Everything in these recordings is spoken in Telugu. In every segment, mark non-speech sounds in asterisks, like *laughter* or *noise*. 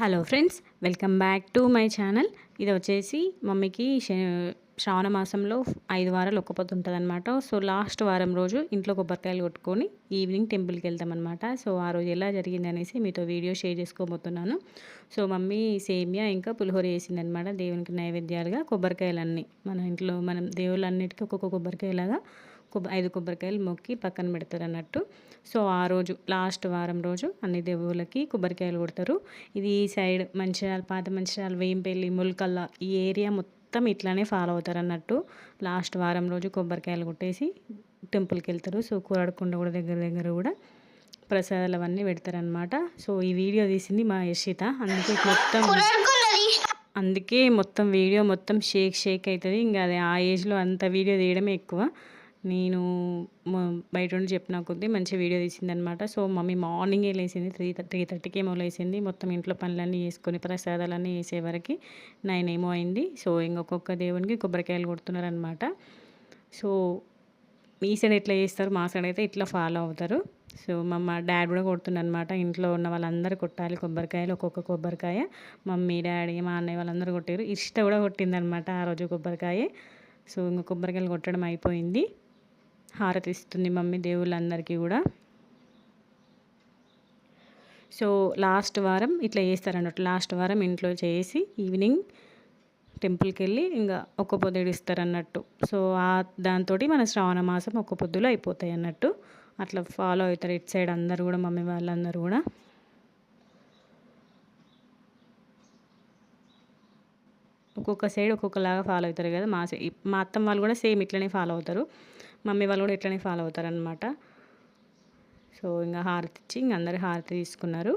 Hello friends welcome back to my channel. ఇది వచ్చేసి మమ్మీకి శ- శ్రావణ మాసంలో ఐదు వారాలు ఒక్కపోతు ఉంటుందన్నమాట ఉంటుంది అనమాట సో లాస్ట్ వారం రోజు ఇంట్లో కొబ్బరికాయలు కొట్టుకొని ఈవినింగ్ టెంపుల్కి వెళ్తామన్నమాట. సో ఆ రోజు ఎలా జరిగింది అనేసి మీతో వీడియో షేర్ చేసుకోబోతున్నాను. సో మమ్మీ సేమియా ఇంకా పులిహోర వేసిందనమాట దేవునికి నైవేద్యాలుగా. కొబ్బరికాయలన్నీ మన ఇంట్లో మనం దేవుళ్ళన్నిటికీ ఒక్కొక్క కొబ్బరికాయలాగా కొబ్బరి ఐదు కొబ్బరికాయలు మొక్కి పక్కన పెడతారు అన్నట్టు. సో ఆ రోజు లాస్ట్ వారం రోజు అన్ని దేవుళ్ళకి కొబ్బరికాయలు కొడతారు. ఇది ఈ సైడ్ మంచిర్యాల పాత మంచిర్యాల వేంపల్లి ముల్కల్లా ఈ ఏరియా మొత్తం ఇట్లానే ఫాలో అవుతారు అన్నట్టు. లాస్ట్ వారం రోజు కొబ్బరికాయలు కొట్టేసి టెంపుల్కి వెళ్తారు. సో కూరడకుండా కూడా దగ్గర దగ్గర కూడా ప్రసాదాలు అవన్నీ పెడతారనమాట సో ఈ వీడియో తీసింది మా యశిత అందుకే మొత్తం అందుకే మొత్తం వీడియో మొత్తం షేక్ షేక్ అవుతుంది. ఇంకా అది ఆ ఏజ్లో అంత వీడియో తీయడమే ఎక్కువ. నేను బయట నుండి చెప్పిన కొద్దీ మంచి వీడియో తీసిందనమాట సో మమ్మీ మార్నింగే లేచింది త్రీ త్రీ థర్టీకి ఏమో లేచింది. మొత్తం ఇంట్లో పనులన్నీ చేసుకొని ప్రసాదాలన్నీ వేసేవరకు నైన్ ఏమో అయింది. సో ఇంకొక దేవునికి కొబ్బరికాయలు కొడుతున్నారనమాట సో మీ సైడ్ ఎట్లా చేస్తారు? మా సైడ్ అయితే ఇట్లా ఫాలో అవుతారు. సో మా మా డాడ్ కూడా కొడుతుండనమాట ఇంట్లో ఉన్న వాళ్ళందరూ కొట్టాలి కొబ్బరికాయలు ఒక్కొక్క కొబ్బరికాయ. మమ్మీ డాడీ మా అన్నయ్య వాళ్ళందరూ కొట్టారు. ఇష్ట కూడా కొట్టిందనమాట ఆ రోజు కొబ్బరికాయ. సో ఇంకా కొబ్బరికాయలు కొట్టడం అయిపోయింది. హారతి ఇస్తుంది మమ్మీ దేవుళ్ళందరికీ కూడా. సో లాస్ట్ వారం ఇట్లా చేస్తారన్నట్టు లాస్ట్ వారం ఇంట్లో చేసి ఈవినింగ్ టెంపుల్కి వెళ్ళి ఇంకా ఒక్క పొద్దుడు ఇస్తారు అన్నట్టు సో ఆ దాంతో మన శ్రావణ మాసం ఒక్క పొద్దులు అయిపోతాయి అన్నట్టు. అట్లా ఫాలో అవుతారు ఇటు సైడ్ అందరు కూడా మమ్మీ వాళ్ళందరూ కూడా. ఒక్కొక్క సైడ్ ఒక్కొక్కలాగా ఫాలో అవుతారు కదా మా సై మా అత్తమ్మ వాళ్ళు కూడా సేమ్ ఇట్లనే ఫాలో అవుతారు. మమ్మీ వాళ్ళు కూడా ఇట్లనే ఫాలో అవుతారు అనమాట సో ఇంకా హారతి ఇచ్చి ఇంక అందరు హారతి తీసుకున్నారు.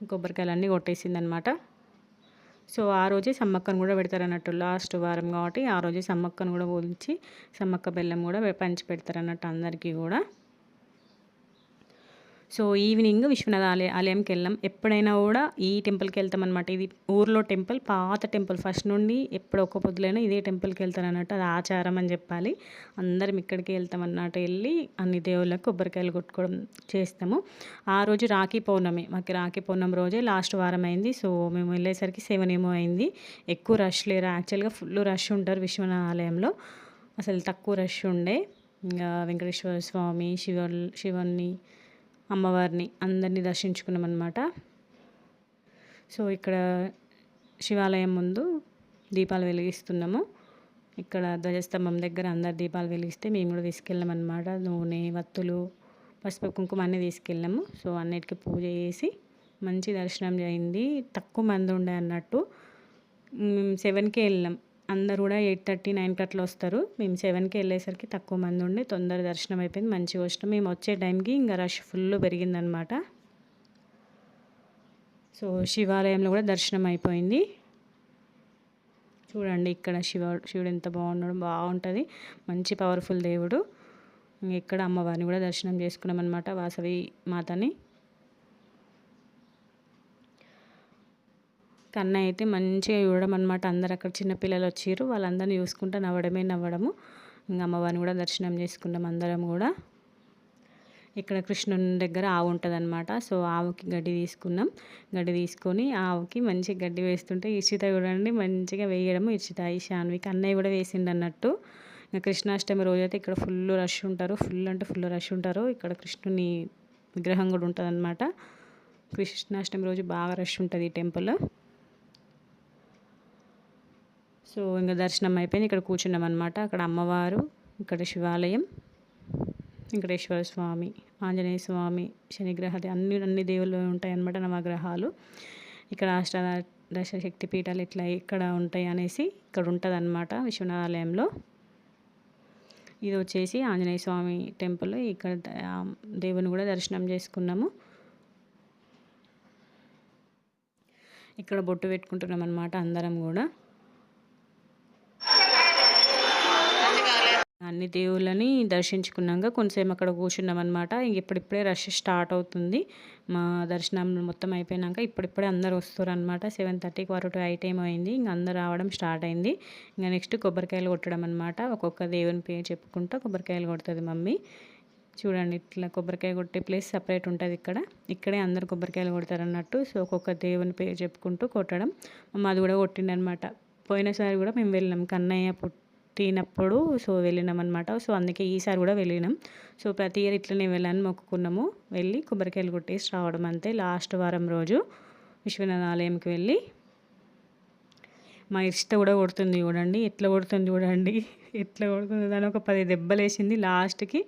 కొబ్బరికాయలు అన్నీ కొట్టేసిందనమాట సో ఆ రోజే సమ్మక్కను కూడా పెడతారన్నట్టు లాస్ట్ వారం కాబట్టి ఆ రోజే సమ్మక్కను కూడా పోల్చి సమ్మక్క బెల్లం కూడా పంచి పెడతారన్నట్టు అందరికీ కూడా. సో ఈవినింగ్ విశ్వనాథ ఆలయ ఆలయంకి వెళ్ళాం ఎప్పుడైనా కూడా ఈ టెంపుల్కి వెళ్తాం అనమాట ఇది ఊర్లో టెంపుల్ పాత టెంపుల్. ఫస్ట్ నుండి ఎప్పుడు ఒక్క పొద్దులైనా ఇదే టెంపుల్కి వెళ్తాను అన్నట్టు అది ఆచారం అని చెప్పాలి. అందరం ఇక్కడికి వెళ్తాం అన్నట్టు వెళ్ళి అన్ని దేవుళ్ళకి కొబ్బరికాయలు కొట్టుకోవడం చేస్తాము. ఆ రోజు రాఖీ పౌర్ణమి. మాకు రాఖీ పౌర్ణమి రోజే లాస్ట్ వారం అయింది. సో మేము వెళ్ళేసరికి సెవెన్ ఏమో అయింది. ఎక్కువ రష్ లేరు. యాక్చువల్గా ఫుల్ రష్ ఉంటారు విశ్వనాథ ఆలయంలో. అసలు తక్కువ రష్ ఉండే. ఇంకా వెంకటేశ్వర స్వామి శివ శివుని అమ్మవారిని అందరినీ దర్శించుకున్నామన్నమాట. సో ఇక్కడ శివాలయం ముందు దీపాలు వెలిగిస్తున్నాము. ఇక్కడ ధ్వజస్తంభం దగ్గర అందరు దీపాలు వెలిగిస్తే మేము కూడా తీసుకెళ్ళామన్నమాట. నూనె వత్తులు పసుపు కుంకుమ అన్నీ తీసుకెళ్ళాము. సో అన్నిటికీ పూజ చేసి మంచి దర్శనం చేయింది తక్కువ మంది ఉండే అన్నట్టు. మేము వెళ్ళాం. అందరు కూడా ఎయిట్ థర్టీ నైన్కి అట్లా వస్తారు. మేము సెవెన్కి వెళ్ళేసరికి తక్కువ మంది ఉండి తొందర దర్శనం అయిపోయింది మంచిగా వచ్చినాం. మేము వచ్చే టైంకి ఇంకా రష్ ఫుల్ పెరిగిందనమాట. సో శివాలయంలో కూడా దర్శనం అయిపోయింది. చూడండి ఇక్కడ శివ శివుడు ఎంత బాగున్నాడు బాగుంటుంది. మంచి పవర్ఫుల్ దేవుడు. ఇక్కడ అమ్మవారిని కూడా దర్శనం చేసుకున్నాం అనమాట వాసవి మాతని. కన్నయ్య అయితే మంచిగా చూడడం అనమాట అందరు అక్కడ చిన్నపిల్లలు వచ్చారు వాళ్ళందరినీ చూసుకుంటూ నవ్వడమే నవ్వడము. ఇంకా అమ్మవారిని కూడా దర్శనం చేసుకున్నాం అందరం కూడా. ఇక్కడ కృష్ణుని దగ్గర ఆవు ఉంటుంది అనమాట సో ఆవుకి గడ్డి తీసుకున్నాం. గడ్డి తీసుకొని ఆవుకి మంచిగా గడ్డి వేస్తుంటే ఇషిత చూడండి మంచిగా వేయడము ఇషిత ఈశాన్వికి అన్నయ్య కూడా వేసిండు అన్నట్టు ఇంకా కృష్ణాష్టమి రోజు అయితే ఇక్కడ ఫుల్ రష్ ఉంటారు. ఫుల్ అంటే ఫుల్ రష్ ఉంటారు. ఇక్కడ కృష్ణుని విగ్రహం కూడా ఉంటుంది అనమాట కృష్ణాష్టమి రోజు బాగా రష్ ఉంటుంది ఈ టెంపుల్. సో ఇంకా దర్శనం అయిపోయింది. ఇక్కడ కూర్చున్నాం అనమాట అక్కడ అమ్మవారు ఇక్కడ శివాలయం వెంకటేశ్వర స్వామి ఆంజనేయ స్వామి శనిగ్రహ అన్ని అన్ని దేవుళ్ళు ఉంటాయి అన్నమాట నవగ్రహాలు. ఇక్కడ అష్టాదశ శక్తి పీఠాలు ఇట్లా ఇక్కడ ఉంటాయి అనేసి ఇక్కడ ఉంటుంది అనమాట విశ్వనాథాలయంలో. ఇది వచ్చేసి ఆంజనేయ స్వామి టెంపుల్. ఇక్కడ దేవుని కూడా దర్శనం చేసుకున్నాము. ఇక్కడ బొట్టు పెట్టుకుంటున్నాం అనమాట అందరం కూడా. అన్ని దేవుళ్ళని దర్శించుకున్నాక కొంతసేపు అక్కడ కూర్చున్నాం అనమాట ఇంక ఇప్పుడిప్పుడే రష్ స్టార్ట్ అవుతుంది. మా దర్శనం మొత్తం అయిపోయినాక ఇప్పుడిప్పుడే అందరు వస్తారు అనమాట సెవెన్ థర్టీకి వరకు టు ఎయిట్ ఏమో అయింది. ఇంక అందరు రావడం స్టార్ట్ అయింది. ఇంకా నెక్స్ట్ కొబ్బరికాయలు కొట్టడం అనమాట ఒక్కొక్క దేవుని పేరు చెప్పుకుంటూ కొబ్బరికాయలు కొడుతుంది మమ్మీ. చూడండి ఇట్లా కొబ్బరికాయ కొట్టే ప్లేస్ సపరేట్ ఉంటుంది ఇక్కడ. ఇక్కడే అందరు కొబ్బరికాయలు కొడతారు అన్నట్టు సో ఒక్కొక్క దేవుని పేరు చెప్పుకుంటూ కొట్టడం. అది కూడా కొట్టిండనమాట పోయినసారి కూడా మేము వెళ్ళినాం కన్నయ్య పుట్టినప్పుడు సో వెళ్ళినాం అనమాట సో అందుకే ఈసారి కూడా వెళ్ళినాం. సో ప్రతి ఇయర్ ఇట్లనే వెళ్ళాలని మొక్కుకున్నాము. వెళ్ళి కొబ్బరికాయలు కొట్టేసి రావడం అంతే. లాస్ట్ వారం రోజు విశ్వనాథ ఆలయంకి వెళ్ళి మా ఇష్ట కూడా కొడుతుంది చూడండి. ఎట్లా కొడుతుంది చూడండి. *laughs* ఎట్లా కొడుతుంది దాని ఒక పది దెబ్బలేసింది. లాస్ట్కి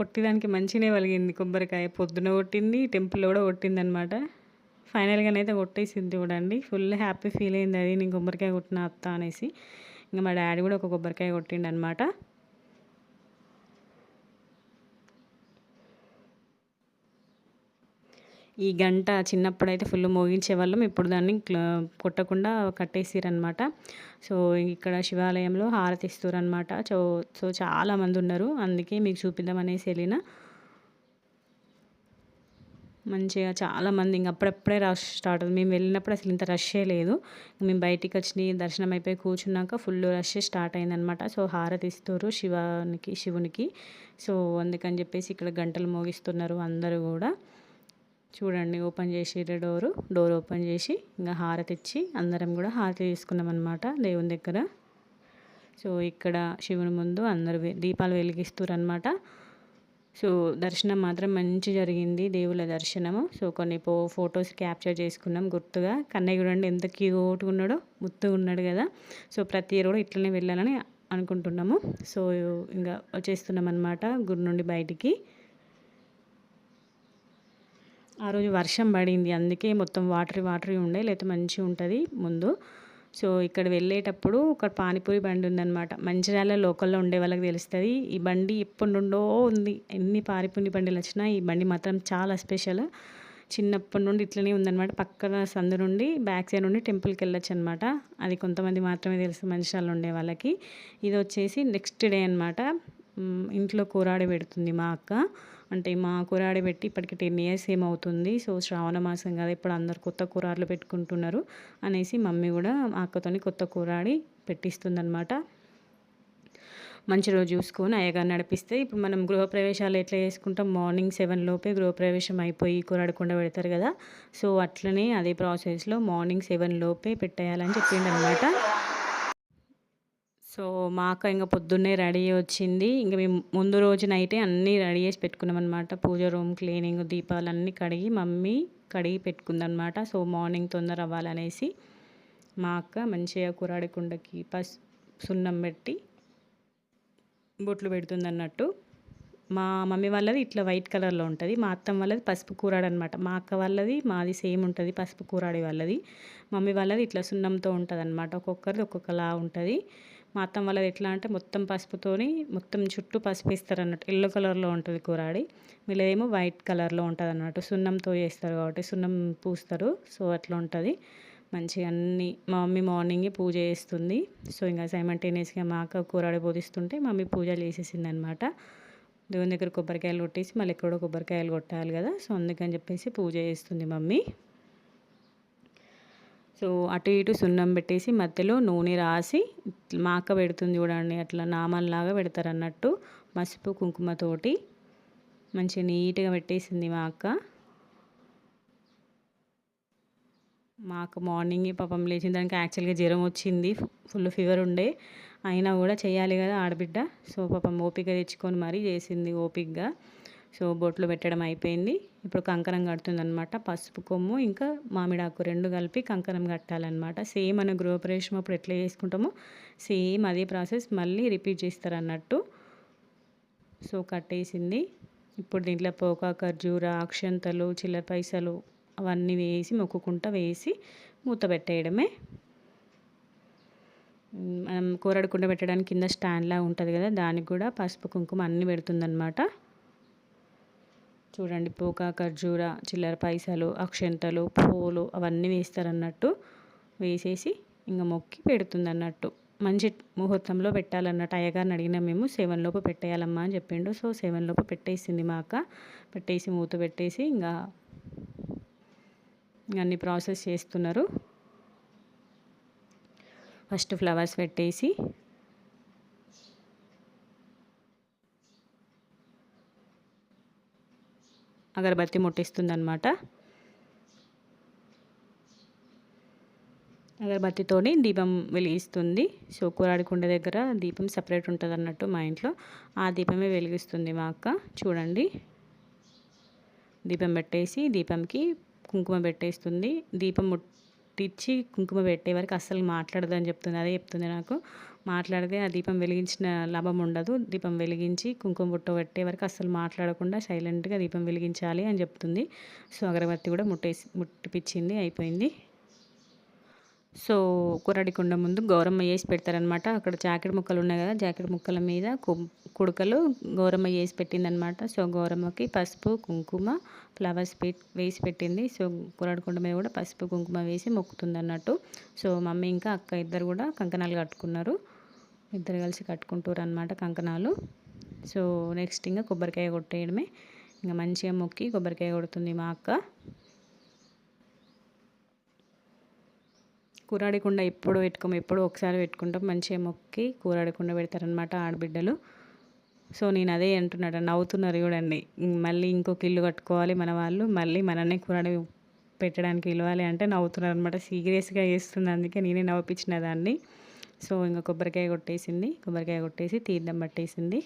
పొట్టిదానికి మంచినే వలిగింది కొబ్బరికాయ. పొద్దున కొట్టింది టెంపుల్లో కూడా కొట్టింది అనమాట ఫైనల్గానైతే కొట్టేసింది చూడండి. ఫుల్ హ్యాపీ ఫీల్ అయింది అది. నేను కొబ్బరికాయ కొట్టిన అత్త అనేసి. ఇంకా మా డాడీ కూడా ఒక కొబ్బరికాయ కొట్టిండు అనమాట ఈ గంట చిన్నప్పుడైతే ఫుల్ మోగించేవాళ్ళం ఇప్పుడు దాన్ని కొట్టకుండా కట్టేసిరనమాట సో ఇక్కడ శివాలయంలో హారతి అనమాట సో సో చాలామంది ఉన్నారు అందుకే మీకు చూపిద్దామనేసి వెళ్ళినా వెళ్ళిన. మంచిగా చాలామంది ఇంక అప్పుడప్పుడే రష్ స్టార్ట్ అవుతుంది. మేము వెళ్ళినప్పుడు అసలు ఇంత రష్ే లేదు. మేము బయటికి వచ్చి దర్శనం అయిపోయి కూర్చున్నాక ఫుల్ రష్ స్టార్ట్ అయిందనమాట సో హారతి ఇస్తారు శివానికి శివునికి. సో అందుకని చెప్పేసి ఇక్కడ గంటలు మోగిస్తున్నారు అందరూ కూడా. చూడండి ఓపెన్ చేసి డోరు. డోర్ ఓపెన్ చేసి ఇంకా హారతి ఇచ్చి అందరం కూడా హారతి తీసుకున్నాం అనమాట దేవుని దగ్గర. సో ఇక్కడ శివుని ముందు అందరు దీపాలు వెలిగిస్తారు అనమాట సో దర్శనం మాత్రం మంచి జరిగింది దేవుల దర్శనము. సో కొన్ని పో ఫొటోస్ క్యాప్చర్ చేసుకున్నాం గుర్తుగా. కన్నయ్య చూడండి ఎంత క్యూట్గా ఉన్నాడో ముత్తుగా ఉన్నాడు కదా. సో ప్రతి రోజు కూడా ఇట్లనే వెళ్ళాలని అనుకుంటున్నాము. సో ఇంకా వచ్చేస్తున్నాం అనమాట గుడి నుండి బయటికి. ఆ రోజు వర్షం పడింది అందుకే మొత్తం వాటరీ వాటరీ ఉండే లేకపోతే మంచిగా ఉంటుంది ముందు. సో ఇక్కడ వెళ్ళేటప్పుడు ఒక పానీపూరి బండి ఉందన్నమాట. మంచిర్యాల లోకల్లో ఉండే వాళ్ళకి తెలుస్తుంది. ఈ బండి ఎప్పటి నుండో ఉంది. ఎన్ని పానీపూరి బండిలు వచ్చినా ఈ బండి మాత్రం చాలా స్పెషల్. చిన్నప్పటి నుండి ఇట్లనే ఉందన్నమాట. పక్కన సందు నుండి బ్యాక్ సైడ్ నుండి టెంపుల్కి వెళ్ళొచ్చు అనమాట అది కొంతమంది మాత్రమే తెలుసు మంచిర్యాలలో ఉండే వాళ్ళకి. ఇది వచ్చేసి నెక్స్ట్ డే అనమాట ఇంట్లో కూరాడి పెడుతుంది మా అక్క. అంటే మా కూరాడి పెట్టి ఇప్పటికి టెన్ ఇయర్స్ ఏమవుతుంది సో శ్రావణ మాసం కదా ఇప్పుడు అందరు కొత్త కూరాలు పెట్టుకుంటున్నారు అనేసి మమ్మీ కూడా మా అక్కతోని కొత్త కూరాడి పెట్టిస్తుందనమాట మంచి రోజు చూసుకొని అయ్యగారు నడిపిస్తే ఇప్పుడు మనం గృహప్రవేశాలు ఎట్లా చేసుకుంటాం? మార్నింగ్ సెవెన్ లోపే గృహప్రవేశం అయిపోయి కూరాడకుండా పెడతారు కదా. సో అట్లనే అదే ప్రాసెస్లో మార్నింగ్ సెవెన్ లోపే పెట్టేయాలని చెప్పిండనమాట సో మా అక్క ఇంకా పొద్దున్నే రెడీ వచ్చింది. ఇంకా మేము ముందు రోజు నైటే అన్నీ రెడీ చేసి పెట్టుకున్నాం అనమాట పూజ రూమ్ క్లీనింగ్ దీపాలు అన్నీ కడిగి మమ్మీ కడిగి పెట్టుకుందనమాట సో మార్నింగ్ తొందర అవ్వాలనేసి మా అక్క మంచిగా కూరాడి కుండకి పస్ సున్నం పెట్టి బొట్లు పెడుతుంది అన్నట్టు మా మమ్మీ వాళ్ళది ఇట్లా వైట్ కలర్లో ఉంటుంది. మా అత్తం వాళ్ళది పసుపు కూరాడు అనమాట మా అక్క వాళ్ళది మాది సేమ్ ఉంటుంది పసుపు కూరాడి వాళ్ళది. మమ్మీ వాళ్ళది ఇట్లా సున్నంతో ఉంటుంది అనమాట ఒక్కొక్కరిది ఒక్కొక్కలా ఉంటుంది. మా అత్తం వాళ్ళది ఎట్లా అంటే మొత్తం పసుపుతోని మొత్తం చుట్టూ పసుపు ఇస్తారు అన్నట్టు ఎల్లో కలర్లో ఉంటుంది కూరాడి వీళ్ళేమో వైట్ కలర్లో ఉంటుంది అన్నట్టు సున్నంతో చేస్తారు కాబట్టి సున్నం పూస్తారు. సో అట్లా ఉంటుంది. మంచిగా అన్నీ మా మమ్మీ మార్నింగే పూజ చేస్తుంది. సో ఇంకా సైమంటేనియస్గా మా అక్క కూరాడి బోధిస్తుంటే మమ్మీ పూజలు చేసేసింది అనమాట దేవుని దగ్గర కొబ్బరికాయలు కొట్టేసి మళ్ళీ ఎక్కడో కొబ్బరికాయలు కొట్టాలి కదా. సో అందుకని చెప్పేసి పూజ చేస్తుంది మమ్మీ. సో అటు ఇటు సున్నం పెట్టేసి మధ్యలో నూనె రాసి మాక పెడుతుంది చూడండి అట్లా నామల్లాగా పెడతారు అన్నట్టు పసుపు కుంకుమతోటి మంచిగా నీట్గా పెట్టేసింది మా అక్క. మా అక్క మార్నింగే పాపం లేచిన దానికి యాక్చువల్గా జ్వరం వచ్చింది ఫుల్ ఫీవర్ ఉండే. అయినా కూడా చేయాలి కదా ఆడబిడ్డ. సో పాపం ఓపిక తెచ్చుకొని మరీ చేసింది ఓపికగా. సో బొట్లు పెట్టడం అయిపోయింది. ఇప్పుడు కంకణం కడుతుందనమాట పసుపు కొమ్ము ఇంకా మామిడాకు రెండు కలిపి కంకణం కట్టాలన్నమాట. సేమ్ మన గృహప్రవేశం అప్పుడు ఎట్లా చేసుకుంటామో సేమ్ అదే ప్రాసెస్ మళ్ళీ రిపీట్ చేస్తారన్నట్టు. సో కట్టేసింది. ఇప్పుడు దీంట్లో పోక ఖర్జూర అక్షంతలు చిల్లర పైసలు అవన్నీ వేసి మొక్కుకుంటా వేసి మూత పెట్టేయడమే. మనం కూరడకుండా పెట్టడానికి కింద స్టాండ్లా ఉంటుంది కదా దానికి కూడా పసుపు కుంకుమ అన్నీ పెడుతుందన్నమాట. చూడండి పోక ఖర్జూర చిల్లర పైసలు అక్షంతలు పూలు అవన్నీ వేస్తారన్నట్టు వేసేసి ఇంకా మొక్కి పెడుతుంది అన్నట్టు మంచి ముహూర్తంలో పెట్టాలన్నట్టు అయ్యగారిని అడిగినా మేము సెవెన్ లోపు పెట్టేయాలమ్మా అని చెప్పిండు. సో సెవెన్ లోపు పెట్టేసింది మా అక్క. పెట్టేసి మూత పెట్టేసి ఇంకా అన్ని ప్రాసెస్ చేస్తున్నారు. ఫస్ట్ ఫ్లవర్స్ పెట్టేసి అగరబత్తి ముట్టిస్తుంది అనమాట అగరబత్తితోని దీపం వెలిగిస్తుంది. సో కూరాడికుండ దగ్గర దీపం సపరేట్ ఉంటుంది అన్నట్టు మా ఇంట్లో. ఆ దీపమే వెలిగిస్తుంది మా అక్క. చూడండి. దీపం పెట్టేసి దీపంకి కుంకుమ పెట్టేస్తుంది. దీపం ముట్టించి కుంకుమ పెట్టే వరకు అస్సలు మాట్లాడదని చెప్తుంది. అదే చెప్తుంది నాకు. మాట్లాడితే ఆ దీపం వెలిగించిన లాభం ఉండదు. దీపం వెలిగించి కుంకుమ బుట్ట పెట్టే వరకు అస్సలు మాట్లాడకుండా సైలెంట్గా దీపం వెలిగించాలి అని చెప్తుంది. సో అగరబత్తి కూడా ముట్టేసి ముట్టిపించింది అయిపోయింది. సో కురడి కుండ ముందు గౌరమ్మ వేసి పెడతారనమాట అక్కడ జాకెట్ ముక్కలు ఉన్నాయి కదా జాకెట్ ముక్కల మీద కుడుకలు గౌరమ్మ వేసి పెట్టిందనమాట సో గౌరమ్మకి పసుపు కుంకుమ ఫ్లవర్స్ వేసి పెట్టింది. సో కూరడి కుండ మీద కూడా పసుపు కుంకుమ వేసి మొక్కుతుంది అన్నట్టు సో మమ్మీ ఇంకా అక్క ఇద్దరు కూడా కంకణాలు కట్టుకున్నారు. ఇద్దరు కలిసి కట్టుకుంటారు అనమాట కంకణాలు. సో నెక్స్ట్ ఇంకా కొబ్బరికాయ కొట్టేయడమే. ఇంకా మంచిగా మొక్కి కొబ్బరికాయ కొడుతుంది మా అక్క. కూరాడకుండా ఎప్పుడు పెట్టుకోము ఎప్పుడు ఒకసారి పెట్టుకుంటాం. మంచిగా మొక్కి కూరాడకుండా పెడతారనమాట ఆడబిడ్డలు. సో నేను అదే అంటున్నాడు నవ్వుతున్నారు చూడండి. మళ్ళీ ఇంకొక ఇల్లు కట్టుకోవాలి మన వాళ్ళు మళ్ళీ మననే కూరాడి పెట్టడానికి పిలవాలి అంటే నవ్వుతున్నారు అనమాట సీరియస్గా చేస్తుంది అందుకే నేనే నవ్విపించిన దాన్ని. సో ఇంకా కొబ్బరికాయ కొట్టేసింది. కొబ్బరికాయ కొట్టేసి తీర్థం పట్టేసింది.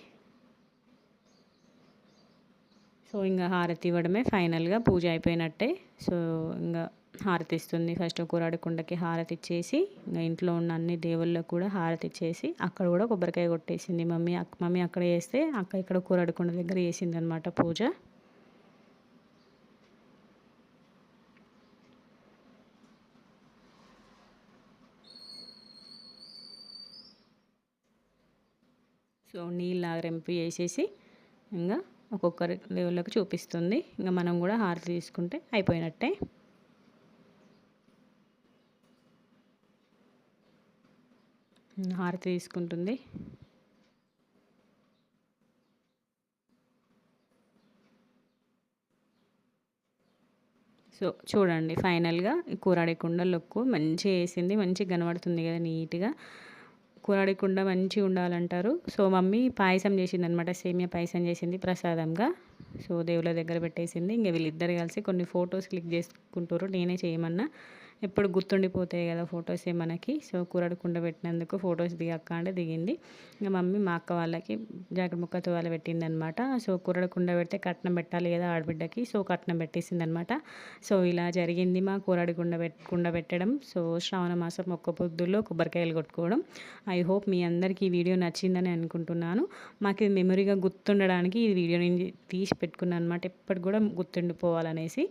సో ఇంకా హారతి ఇవ్వడమే ఫైనల్గా పూజ అయిపోయినట్టే. సో ఇంకా హారతి ఇస్తుంది. ఫస్ట్ కూరాడి కుండకి హారతి ఇచ్చేసి ఇంకా ఇంట్లో ఉన్న అన్ని దేవుళ్ళకు కూడా హారతి ఇచ్చేసి అక్కడ కూడా కొబ్బరికాయ కొట్టేసింది. మమ్మీ మమ్మీ అక్కడ చేస్తే అక్క ఇక్కడ కూరాడి కుండ దగ్గర చేసింది అనమాట పూజ. సో నీళ్ళు ఆగరింపు వేసేసి ఇంకా ఒక్కొక్కరి దేవుళ్ళకి చూపిస్తుంది. ఇంకా మనం కూడా హారతి తీసుకుంటే అయిపోయినట్టే. హారతి తీసుకుంటుంది. సో చూడండి ఫైనల్గా కూరాడి కుండ లుక్ మంచిగా వేసింది మంచిగా కనబడుతుంది కదా నీట్గా. కూరాడి కుండ మంచిగా ఉండాలంటారు. సో మమ్మీ పాయసం చేసింది అనమాట సేమియా పాయసం చేసింది ప్రసాదంగా. సో దేవుళ్ళ దగ్గర పెట్టేసింది. ఇంకా వీళ్ళిద్దరు కలిసి కొన్ని ఫొటోస్ క్లిక్ చేసుకుంటారు నేనే చేయమన్నా. ఎప్పుడు గుర్తుండిపోతాయి కదా ఫొటోస్ మనకి. సో కూరడు కుండ పెట్టినందుకు ఫొటోస్ దిగక్క అంటే దిగింది. ఇంకా మమ్మీ మా అక్క వాళ్ళకి జాకెట్ ముక్క తువాల పెట్టింది అనమాట సో కూరడు కుండ పెడితే కట్నం పెట్టాలి కదా ఆడబిడ్డకి. సో కట్నం పెట్టేసింది అనమాట సో ఇలా జరిగింది మా కూరడి కుండ కుండ పెట్టడం. సో శ్రావణ మాసం ఒక్క పొద్దుల్లో కొబ్బరికాయలు కొట్టుకోవడం. ఐ హోప్ మీ అందరికీ ఈ వీడియో నచ్చిందని అనుకుంటున్నాను. మాకు ఇది మెమొరీగా గుర్తుండడానికి ఈ వీడియో నేను తీసి పెట్టుకున్నాను అనమాట. ఎప్పటికి కూడా గుర్తుండిపోవాలనేసి.